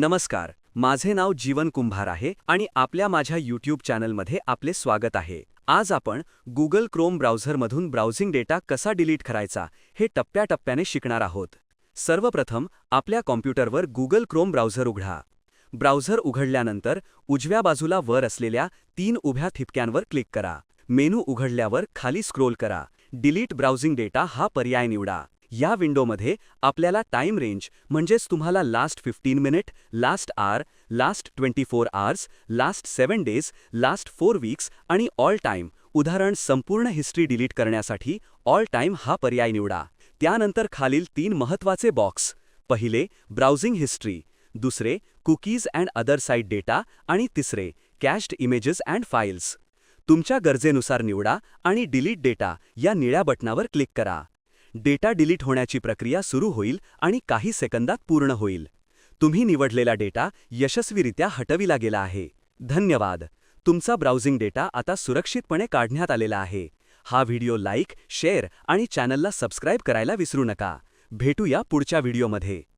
नमस्कार माझे नाव जीवन कुंभार आहे आणि आपल्या माझ्या यूट्यूब चॅनलमध्ये आपले स्वागत आहे. आज आपण गुगल क्रोम ब्राउझरमधून ब्राउझिंग डेटा कसा डिलीट करायचा हे टप्प्याटप्प्याने शिकणार आहोत. सर्वप्रथम आपल्या कॉम्प्युटरवर गुगल क्रोम ब्राउझर उघडा. ब्राउझर उघडल्यानंतर उजव्या बाजूला वर असलेल्या तीन उभ्या ठिपक्यांवर क्लिक करा. मेनू उघडल्यावर खाली स्क्रोल करा. डिलीट ब्राउझिंग डेटा हा पर्याय निवडा. या विंडोमध्ये आपल्याला टाइम रेंज म्हणजेच तुम्हाला last fifteen minute last hour last twenty four hours last seven days last four weeks आणि ऑल टाइम उदाहरण संपूर्ण हिस्ट्री डिलीट करण्यासाठी ऑल टाइम हा पर्याय निवडा. त्यानंतर खालील तीन महत्त्वाचे बॉक्स पहिले ब्राउझिंग हिस्ट्री दुसरे cookies and other site data आणि तिसरे कॅश्ड इमेजेस अँड फाईल्स तुमच्या गरजेनुसार निवडा आणि डिलीट डेटा या निळ्या बटणावर क्लिक करा. डेटा डिलीट होण्याची प्रक्रिया सुरू होईल आणि काही सेकंदात पूर्ण होईल. तुम्ही निवडलेला डेटा यशस्वीरित्या हटविला गेला आहे. धन्यवाद. तुमचा ब्राउझिंग डेटा आता सुरक्षितपणे काढण्यात आलेला आहे. हा व्हिडिओ लाईक शेअर आणि चॅनलला सबस्क्राईब करायला विसरू नका. भेटूया पुढच्या व्हिडिओमध्ये.